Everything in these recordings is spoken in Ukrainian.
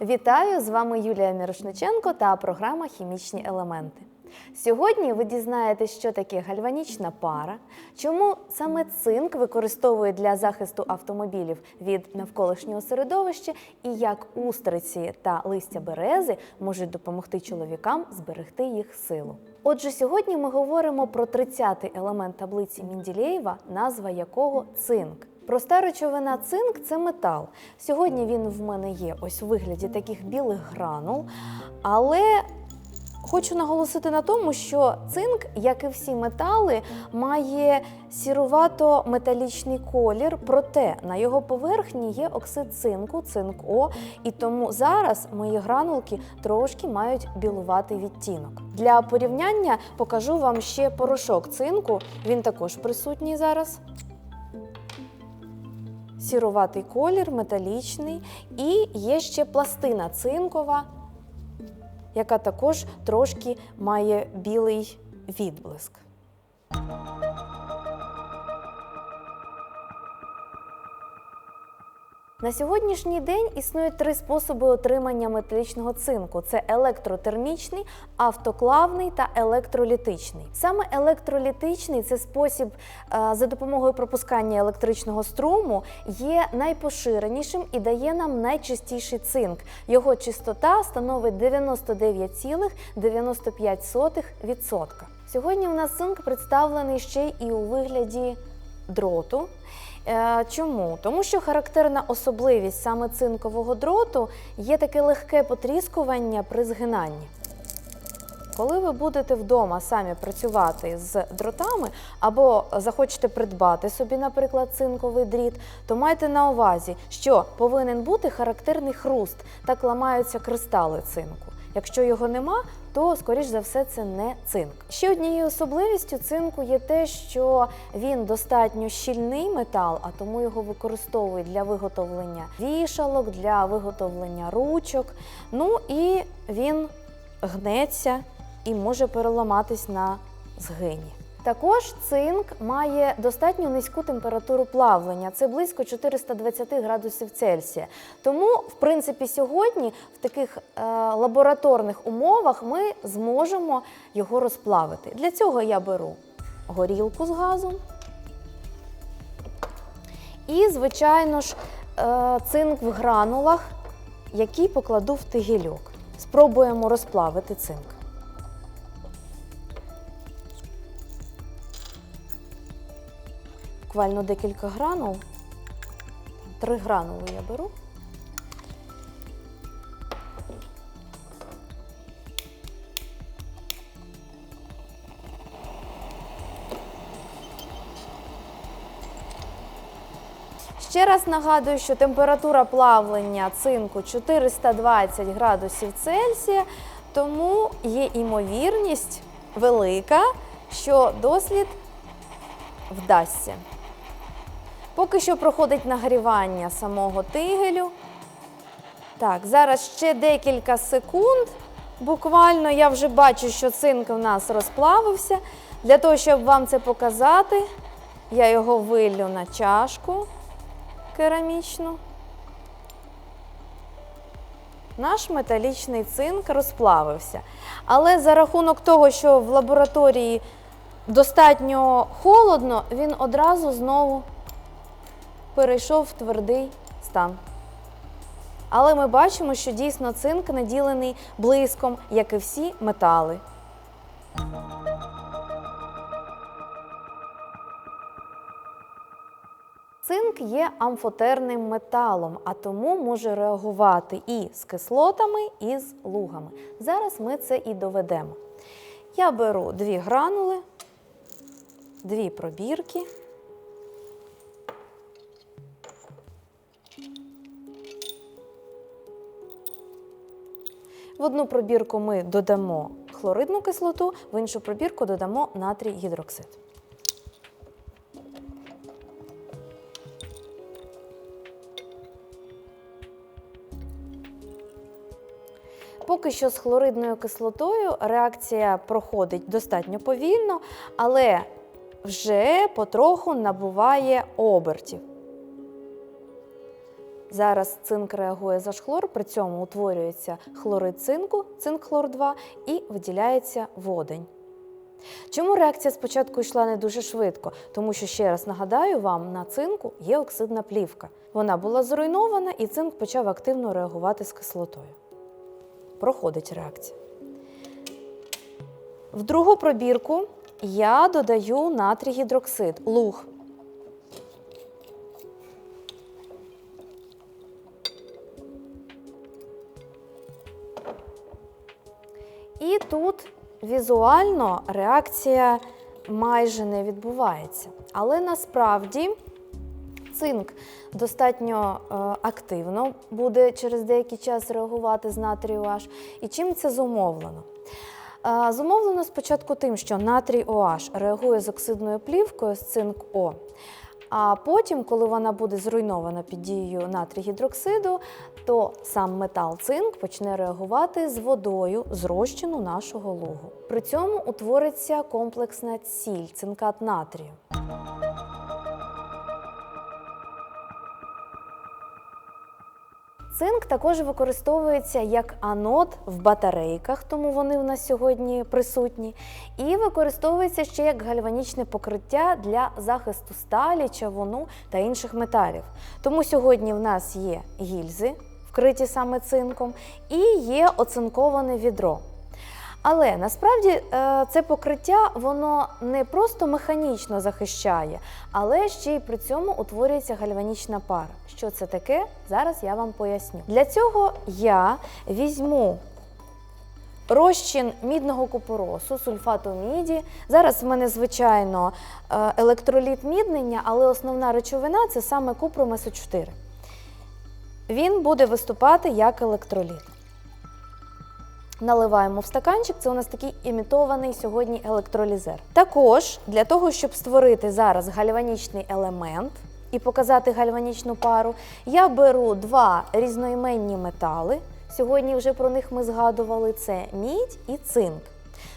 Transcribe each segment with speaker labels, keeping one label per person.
Speaker 1: Вітаю! З вами Юлія Мірошниченко та програма Хімічні елементи. Сьогодні ви дізнаєтесь, що таке гальванічна пара, чому саме цинк використовують для захисту автомобілів від навколишнього середовища, і як устриці та листя берези можуть допомогти чоловікам зберегти їх силу. Отже, сьогодні ми говоримо про 30-й елемент таблиці Мінділеєва, назва якого цинк. Проста речовина цинк це метал. Сьогодні він в мене є ось у вигляді таких білих гранул, але Хочу наголосити на тому, що цинк, як і всі метали, має сірувато-металічний колір, проте на його поверхні є оксид цинку, цинк О, і тому зараз мої гранулки трошки мають білуватий відтінок. Для порівняння покажу вам ще порошок цинку. Він також присутній зараз. Сіруватий колір, металічний, і є ще пластина цинкова яка також трошки має білий відблиск. На сьогоднішній день існують три способи отримання металічного цинку: це електротермічний, автоклавний та електролітичний. Саме електролітичний це спосіб е, за допомогою пропускання електричного струму є найпоширенішим і дає нам найчистіший цинк. Його чистота становить 99,95%. Сьогодні у нас цинк представлений ще і у вигляді дроту. Е, Чому? Тому що характерна особливість саме цинкового дроту є таке легке потріскування при згинанні. Коли ви будете вдома самі працювати з дротами або захочете придбати собі, наприклад, цинковий дріт, то майте на увазі, що повинен бути характерний хруст, так ламаються кристали цинку. Якщо його нема, то скоріш за все це не цинк. Ще однією особливістю цинку є те, що він достатньо щільний метал, а тому його використовують для виготовлення вішалок, для виготовлення ручок. Ну і він гнеться і може переламатись на згині. Також цинк має достатньо низьку температуру плавлення, це близько 420 градусів Цельсія. Тому, в принципі, сьогодні в таких е, лабораторних умовах ми зможемо його розплавити. Для цього я беру горілку з газом і, звичайно ж, е, цинк в гранулах, який покладу в тигельок. Спробуємо розплавити цинк. Буквально декілька гранул. Три гранули я беру. Ще раз нагадую, що температура плавлення цинку 420 градусів Цельсія, тому є імовірність велика, що дослід вдасться. Поки що проходить нагрівання самого тигелю. Так, зараз ще декілька секунд. Буквально я вже бачу, що цинк у нас розплавився. Для того, щоб вам це показати, я його виллю на чашку керамічну. Наш металічний цинк розплавився. Але за рахунок того, що в лабораторії достатньо холодно, він одразу знову перейшов в твердий стан. Але ми бачимо, що дійсно цинк наділений блиском, як і всі метали. Цинк є амфотерним металом, а тому може реагувати і з кислотами, і з лугами. Зараз ми це і доведемо. Я беру дві гранули, дві пробірки. В одну пробірку ми додамо хлоридну кислоту, в іншу пробірку додамо натрій гідроксид. Поки що з хлоридною кислотою реакція проходить достатньо повільно, але вже потроху набуває обертів. Зараз цинк реагує за хлор, при цьому утворюється хлорид цинку, цинк хлор 2 і виділяється водень. Чому реакція спочатку йшла не дуже швидко? Тому що, ще раз нагадаю вам, на цинку є оксидна плівка. Вона була зруйнована і цинк почав активно реагувати з кислотою. Проходить реакція. В другу пробірку я додаю натрій гідроксид, луг. І тут візуально реакція майже не відбувається. Але насправді цинк достатньо е, активно буде через деякий час реагувати з натрію OH. І чим це зумовлено? Е, Зумовлено спочатку тим, що натрій OH реагує з оксидною плівкою з цинк О. А потім, коли вона буде зруйнована під дією натрій гідроксиду, то сам метал цинк почне реагувати з водою з розчину нашого лугу. При цьому утвориться комплексна ціль цинкат натрію. Цинк також використовується як анод в батарейках, тому вони в нас сьогодні присутні, і використовується ще як гальванічне покриття для захисту сталі, чавуну та інших металів. Тому сьогодні в нас є гільзи, вкриті саме цинком, і є оцинковане відро. Але насправді е, це покриття воно не просто механічно захищає, але ще й при цьому утворюється гальванічна пара. Що це таке? Зараз я вам поясню. Для цього я візьму розчин мідного купоросу, сульфату міді. Зараз в мене, звичайно, е, електроліт міднення, але основна речовина це саме купрум СО4. Він буде виступати як електроліт. Наливаємо в стаканчик, це у нас такий імітований сьогодні електролізер. Також для того, щоб створити зараз гальванічний елемент і показати гальванічну пару, я беру два різноіменні метали. Сьогодні вже про них ми згадували: це мідь і цинк.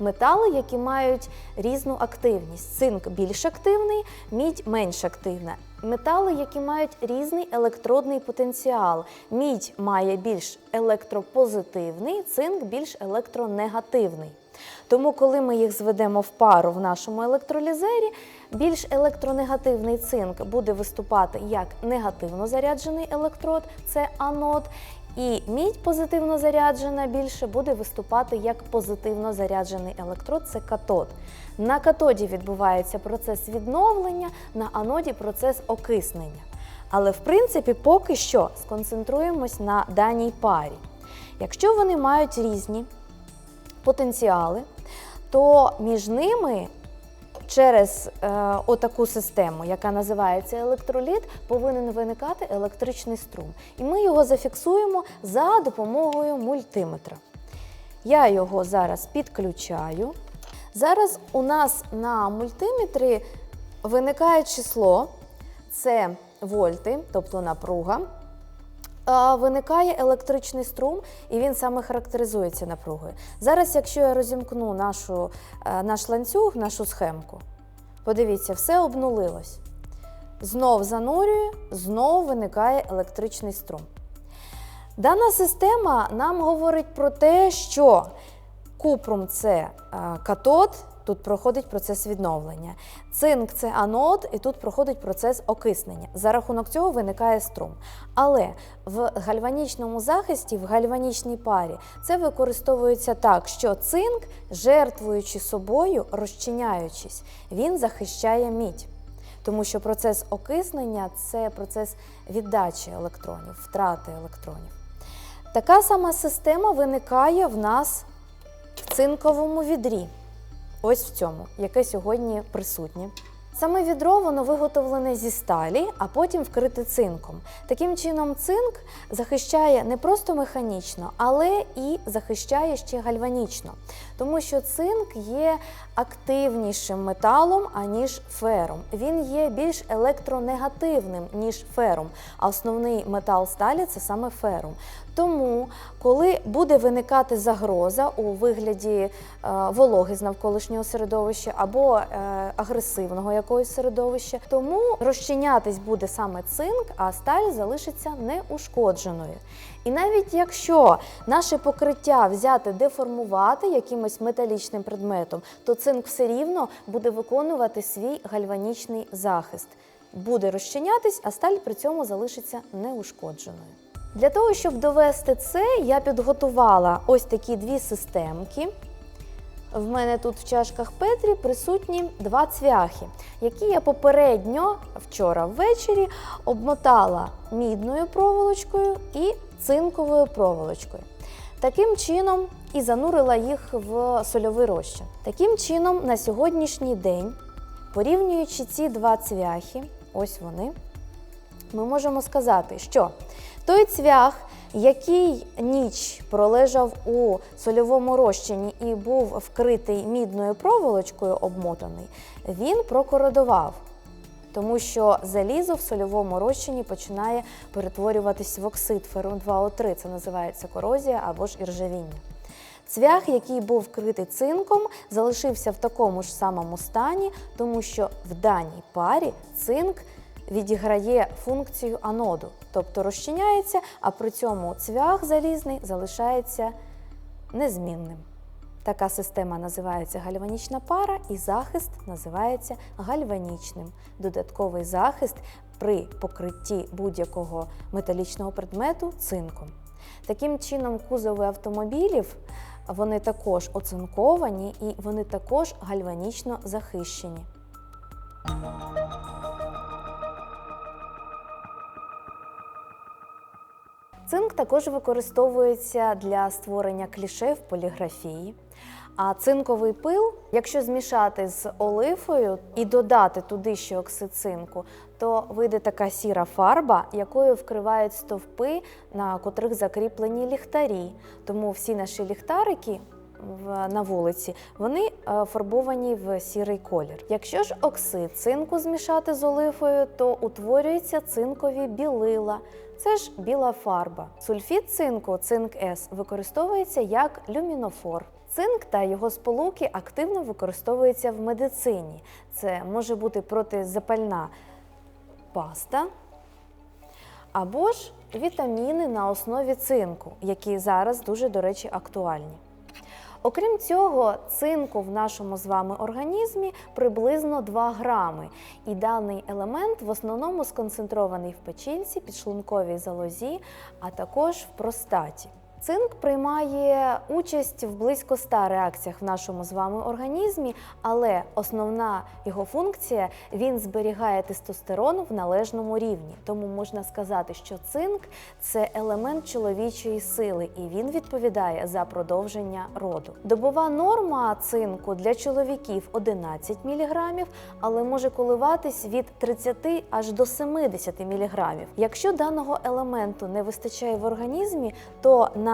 Speaker 1: Метали, які мають різну активність. Цинк більш активний, мідь менш активна. Метали, які мають різний електродний потенціал. Мідь має більш електропозитивний, цинк більш електронегативний. Тому, коли ми їх зведемо в пару в нашому електролізері, більш електронегативний цинк буде виступати як негативно заряджений електрод, це анод, і мідь позитивно заряджена більше буде виступати як позитивно заряджений електрод, це катод. На катоді відбувається процес відновлення, на аноді процес окиснення. Але в принципі поки що сконцентруємось на даній парі. Якщо вони мають різні потенціали, то між ними через е, отаку систему, яка називається електроліт, повинен виникати електричний струм. І ми його зафіксуємо за допомогою мультиметра. Я його зараз підключаю. Зараз у нас на мультиметрі виникає число, це вольти, тобто напруга. Виникає електричний струм, і він саме характеризується напругою. Зараз, якщо я розімкну нашу, е, наш ланцюг, нашу схемку, подивіться, все обнулилось. Знов занурюю, знов виникає електричний струм. Дана система нам говорить про те, що купрум це е, катод, тут проходить процес відновлення. Цинк це анод, і тут проходить процес окиснення. За рахунок цього виникає струм. Але в гальванічному захисті, в гальванічній парі, це використовується так, що цинк, жертвуючи собою, розчиняючись, він захищає мідь. Тому що процес окиснення це процес віддачі електронів, втрати електронів. Така сама система виникає в нас в цинковому відрі. Ось в цьому, яке сьогодні присутнє. Саме відро воно виготовлене зі сталі, а потім вкрите цинком. Таким чином, цинк захищає не просто механічно, але і захищає ще гальванічно, тому що цинк є активнішим металом, аніж ферум. Він є більш електронегативним, ніж ферум. А основний метал сталі це саме ферум. Тому, коли буде виникати загроза у вигляді е, вологи з навколишнього середовища або е, агресивного якогось середовища, тому розчинятись буде саме цинк, а сталь залишиться неушкодженою. І навіть якщо наше покриття взяти деформувати якимось металічним предметом, то цинк все рівно буде виконувати свій гальванічний захист. Буде розчинятись, а сталь при цьому залишиться неушкодженою. Для того, щоб довести це, я підготувала ось такі дві системки. В мене тут в чашках Петрі присутні два цвяхи, які я попередньо вчора ввечері обмотала мідною проволочкою і цинковою проволочкою. Таким чином і занурила їх в сольовий розчин. Таким чином, на сьогоднішній день, порівнюючи ці два цвяхи, ось вони, ми можемо сказати, що той цвях, який ніч пролежав у сольовому розчині і був вкритий мідною проволочкою обмотаний, він прокородував. Тому що залізо в сольовому розчині починає перетворюватись в оксид феррум 2О3, це називається корозія або ж іржавіння. Цвях, який був вкритий цинком, залишився в такому ж самому стані, тому що в даній парі цинк відіграє функцію аноду, тобто розчиняється, а при цьому цвях залізний залишається незмінним. Така система називається гальванічна пара, і захист називається гальванічним. Додатковий захист при покритті будь-якого металічного предмету цинком. Таким чином, кузови автомобілів вони також оцинковані і вони також гальванічно захищені. Цинк також використовується для створення кліше в поліграфії. А цинковий пил, якщо змішати з олифою і додати туди ще оксид цинку, то вийде така сіра фарба, якою вкривають стовпи, на котрих закріплені ліхтарі. Тому всі наші ліхтарики на вулиці, вони е, фарбовані в сірий колір. Якщо ж оксид цинку змішати з олифою, то утворюються цинкові білила. Це ж біла фарба. Сульфід цинку, цинк С, використовується як люмінофор. Цинк та його сполуки активно використовуються в медицині. Це може бути протизапальна паста або ж вітаміни на основі цинку, які зараз дуже, до речі, актуальні. Окрім цього, цинку в нашому з вами організмі приблизно 2 грами, і даний елемент в основному сконцентрований в печінці, підшлунковій залозі, а також в простаті. Цинк приймає участь в близько 100 реакціях в нашому з вами організмі, але основна його функція він зберігає тестостерон в належному рівні. Тому можна сказати, що цинк це елемент чоловічої сили, і він відповідає за продовження роду. Добова норма цинку для чоловіків 11 мг, але може коливатись від 30 аж до 70 мг. Якщо даного елементу не вистачає в організмі, то на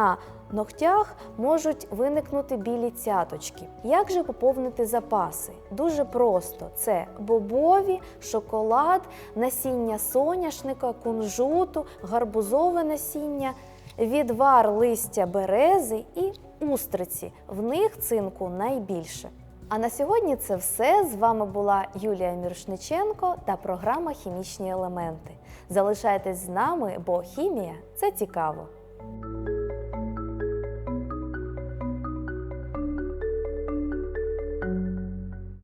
Speaker 1: ногтях можуть виникнути білі цяточки. Як же поповнити запаси? Дуже просто: це бобові, шоколад, насіння соняшника, кунжуту, гарбузове насіння, відвар листя берези і устриці. В них цинку найбільше. А на сьогодні це все. З вами була Юлія Мірошниченко та програма Хімічні елементи. Залишайтесь з нами, бо хімія це цікаво.